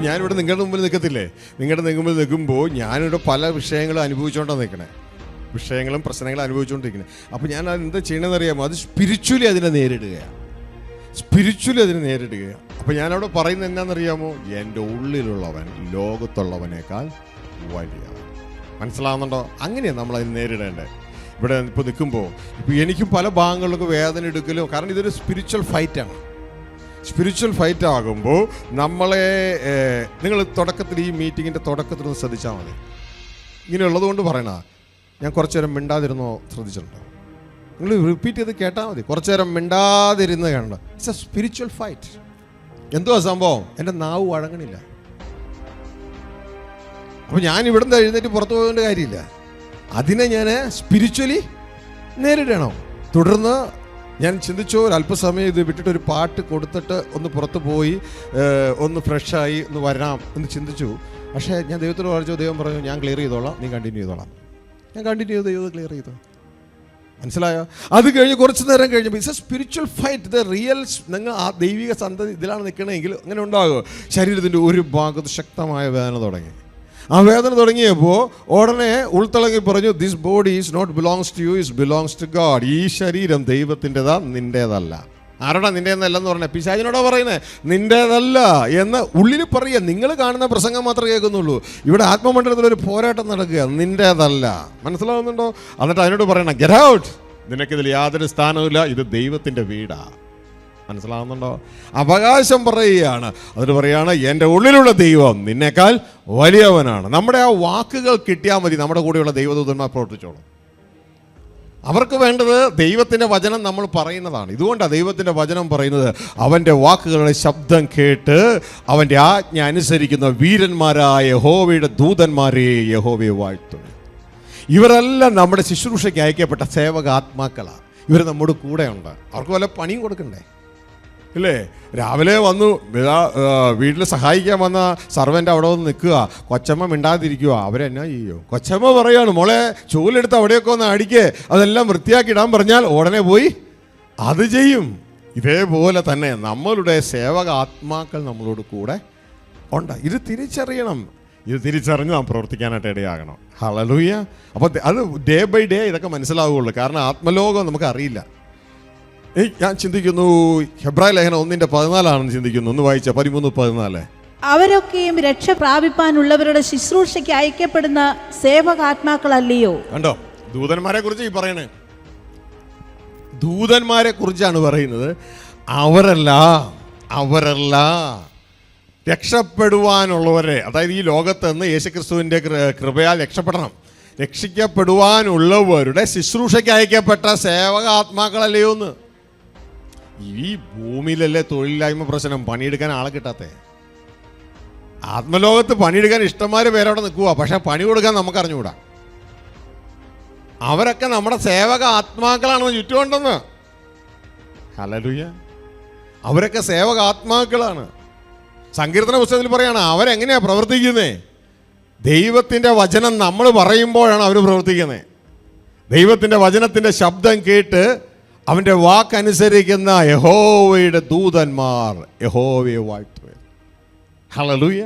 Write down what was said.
ഞാനിവിടെ നിങ്ങളുടെ മുമ്പിൽ നിൽക്കത്തില്ലേ? നിങ്ങളുടെ മുമ്പിൽ നിൽക്കുമ്പോൾ ഞാനിവിടെ പല വിഷയങ്ങളും അനുഭവിച്ചുകൊണ്ടാണ് നിൽക്കണേ വിഷയങ്ങളും പ്രശ്നങ്ങളും അനുഭവിച്ചുകൊണ്ടിരിക്കുന്നത് അപ്പോൾ ഞാൻ എന്താ ചെയ്യണമെന്ന് അറിയാമോ അത് സ്പിരിച്വലി അതിനെ നേരിടുകയാണ് സ്പിരിച്വലി അതിനെ നേരിടുകയാണ് അപ്പോൾ ഞാനവിടെ പറയുന്നത് എന്താണെന്നറിയാമോ എന്റെ ഉള്ളിലുള്ളവൻ ലോകത്തുള്ളവനേക്കാൾ വലിയവൻ. മനസ്സിലാവുന്നുണ്ടോ? അങ്ങനെയാണ് നമ്മൾ അതിനെ നേരിടേണ്ടത് ഇവിടെ ഇപ്പോൾ നിൽക്കുമ്പോൾ ഇപ്പോൾ എനിക്കും പല ഭാഗങ്ങളിലൊക്കെ വേദന എടുക്കലും കാരണം ഇതൊരു സ്പിരിച്വൽ ഫൈറ്റാണ് സ്പിരിച്വൽ ഫൈറ്റ് ആകുമ്പോൾ നമ്മളെ നിങ്ങൾ തുടക്കത്തിൽ ഈ മീറ്റിങ്ങിന്റെ തുടക്കത്തിൽ ഒന്ന് ശ്രദ്ധിച്ചാൽ മതി. ഇങ്ങനെയുള്ളത് കൊണ്ട് പറയണ ഞാൻ കുറച്ചു നേരം മിണ്ടാതിരുന്നോ ശ്രദ്ധിച്ചിട്ടുണ്ടോ. നിങ്ങൾ റിപ്പീറ്റ് ചെയ്ത് കേട്ടാൽ മതി. കുറച്ചു നേരം മിണ്ടാതിരുന്ന് കണ്ട ഇറ്റ്സ് എ സ്പിരിച്വൽ ഫൈറ്റ് എന്തുവാ സംഭവം? എന്റെ നാവ് വഴങ്ങണില്ല. അപ്പോൾ ഞാൻ ഇവിടുന്ന് എഴുന്നേറ്റ് പുറത്തു പോകേണ്ട കാര്യമില്ല. അതിനെ ഞാൻ സ്പിരിച്വലി നേരിടണം. തുടർന്ന് ഞാൻ ചിന്തിച്ചു ഒരു അല്പസമയം ഇത് വിട്ടിട്ട് ഒരു പാട്ട് കൊടുത്തിട്ട് ഒന്ന് പുറത്ത് പോയി ഒന്ന് ഫ്രഷായി ഒന്ന് വരാം എന്ന് ചിന്തിച്ചു. പക്ഷേ ഞാൻ ദൈവത്തോട് പറഞ്ഞു ദൈവം പറഞ്ഞു ഞാൻ ക്ലിയർ ചെയ്തോളാം നീ കണ്ടിന്യൂ ചെയ്തോളാം. ഞാൻ കണ്ടിന്യൂ ചെയ്ത് ദൈവം ക്ലിയർ ചെയ്തു. മനസ്സിലായോ? അത് കഴിഞ്ഞ് കുറച്ച് നേരം കഴിഞ്ഞപ്പോൾ it's a spiritual fight the real നിങ്ങൾ ആ ദൈവിക സന്തതി ഇതിലാണ് നിൽക്കണമെങ്കിൽ അങ്ങനെ ഉണ്ടാകുമോ? ശരീരത്തിന്റെ ഒരു ഭാഗത്ത് ശക്തമായ വേദന തുടങ്ങി. ആ വേദന തുടങ്ങിയപ്പോൾ ഉടനെ ഉൾത്തിളങ്ങി പറഞ്ഞു this body is not belongs to you is belongs to God ഈ ശരീരം ദൈവത്തിന്റെതാ നിന്റേതല്ല. ആരോടാ എന്ന് പറഞ്ഞത് പിശാചിനോടാ പറയുന്നത് നിന്റേതല്ല. എന്ന് ഉള്ളിൽ പറയുക നിങ്ങൾ കാണുന്ന പ്രസംഗം മാത്രമേ കേൾക്കുന്നുള്ളൂ. ഇവിടെ ആത്മമണ്ഡലത്തിൽ ഒരു പോരാട്ടം നടക്കുക നിന്റേതല്ല. മനസ്സിലാവുന്നുണ്ടോ? എന്നിട്ട് അതിനോട് പറയണം ഗെറ്റ് ഔട്ട് നിനക്കിതിൽ യാതൊരു സ്ഥാനവുമില്ല ഇത് ദൈവത്തിന്റെ വീടാ. മനസ്സിലാവുന്നുണ്ടോ? അവകാശം പറയുകയാണ്. അതിന് പറയുകയാണ് എന്റെ ഉള്ളിലുള്ള ദൈവം നിന്നേക്കാൾ വലിയവനാണ്. നമ്മുടെ ആ വാക്കുകൾ കിട്ടിയാൽ മതി നമ്മുടെ കൂടെയുള്ള ദൈവദൂതന്മാർ പ്രവർത്തിച്ചോളും. അവർക്ക് വേണ്ടത് ദൈവത്തിന്റെ വചനം നമ്മൾ പറയുന്നതാണ്. ഇതുകൊണ്ടാണ് ദൈവത്തിന്റെ വചനം പറയുന്നത് അവന്റെ വാക്കുകളുടെ ശബ്ദം കേട്ട് അവന്റെ ആജ്ഞ അനുസരിക്കുന്ന വീരന്മാരായ യഹോവയുടെ ദൂതന്മാരെ യഹോവയെ വാഴ്ത്തുന്നു. ഇവരെല്ലാം നമ്മുടെ ശുശ്രൂഷയ്ക്ക് അയക്കപ്പെട്ട സേവക ആത്മാക്കളാണ് ഇവർ നമ്മുടെ കൂടെയുണ്ട്. അവർക്ക് വല്ല പണിയും കൊടുക്കണ്ടേ? ഇല്ലേ? രാവിലെ വന്നു. വീട്ടിൽ സഹായിക്കാൻ വന്ന സർവന്റ് അവിടെ വന്ന് നിൽക്കുക. കൊച്ചമ്മ മിണ്ടാതിരിക്കുക. അവരെന്നാ ചെയ്യോ? കൊച്ചമ്മ പറയാണ് മോളെ ചൂലെടുത്ത് അവിടെയൊക്കെ ഒന്ന് അടിക്കേ. അതെല്ലാം വൃത്തിയാക്കി ഇടാൻ പറഞ്ഞാൽ ഉടനെ പോയി. അത് ചെയ്യും. ഇതേപോലെ തന്നെ നമ്മളുടെ സേവക ആത്മാക്കൾ നമ്മളോട് കൂടെ ഉണ്ട്. ഇത് തിരിച്ചറിയണം. ഇത് തിരിച്ചറിഞ്ഞ് നാം പ്രവർത്തിക്കാനായിട്ട് ഇടയാകണം. ഹലലൂയ അപ്പോൾ അത് ഡേ ബൈ ഡേ ഇതൊക്കെ മനസ്സിലാവുകയുള്ളൂ. കാരണം ആത്മലോകം നമുക്ക് അറിയില്ല ഞാൻ ചിന്തിക്കുന്നു ഹെബ്രായ ലേഖനം ഒന്നിന്റെ പതിനാലാണെന്ന് ചിന്തിക്കുന്നു. ഒന്ന് വായിച്ച പതിമൂന്ന് പതിനാല്. അവരൊക്കെയും രക്ഷ പ്രാപിപ്പാനുള്ളവരുടെ ശുശ്രൂഷയ്ക്ക് അയക്കപ്പെടുന്ന സേവകാത്മാക്കളല്ലയോ? കണ്ടോ? ദൂതന്മാരെ കുറിച്ച് ഈ പറയണേ. ദൂതന്മാരെ കുറിച്ചാണ് പറയുന്നത്. അവരല്ല അവരല്ല രക്ഷപ്പെടുവാനുള്ളവരെ അതായത് ഈ ലോകത്ത് നിന്ന് യേശുക്രിസ്തുവിന്റെ കൃപയാൽ രക്ഷപ്പെടണം. രക്ഷിക്കപ്പെടുവാനുള്ളവരുടെ ശുശ്രൂഷയ്ക്ക് അയക്കപ്പെട്ട സേവകാത്മാക്കളല്ലയോ എന്ന്. ഈ ഭൂമിയിലല്ലേ തൊഴിലില്ലായ്മ പ്രശ്നം? പണിയെടുക്കാൻ ആളെ കിട്ടാത്തേ? ആത്മലോകത്ത് പണിയെടുക്കാൻ ഇഷ്ടംമാര് പേരവിടെ നിൽക്കുക പക്ഷെ പണി കൊടുക്കാൻ നമുക്ക് അറിഞ്ഞുകൂടാ അവരൊക്കെ നമ്മുടെ സേവക ആത്മാക്കളാണെന്ന് ചുറ്റുമുണ്ടെന്ന്. ഹലലുയ്യ അവരൊക്കെ സേവക ആത്മാക്കളാണ്. സങ്കീർത്തന പുസ്തകത്തിൽ പറയാണ് അവരെങ്ങനെയാ പ്രവർത്തിക്കുന്നത് ദൈവത്തിന്റെ വചനം നമ്മൾ പറയുമ്പോഴാണ് അവർ പ്രവർത്തിക്കുന്നത് ദൈവത്തിന്റെ വചനത്തിന്റെ ശബ്ദം കേട്ട് അവന്റെ വാക്കനുസരിക്കുന്ന യഹോവയുടെ ദൂതന്മാർ യഹോവയെ വാഴ്ത്തുവേ ഹലലൂയ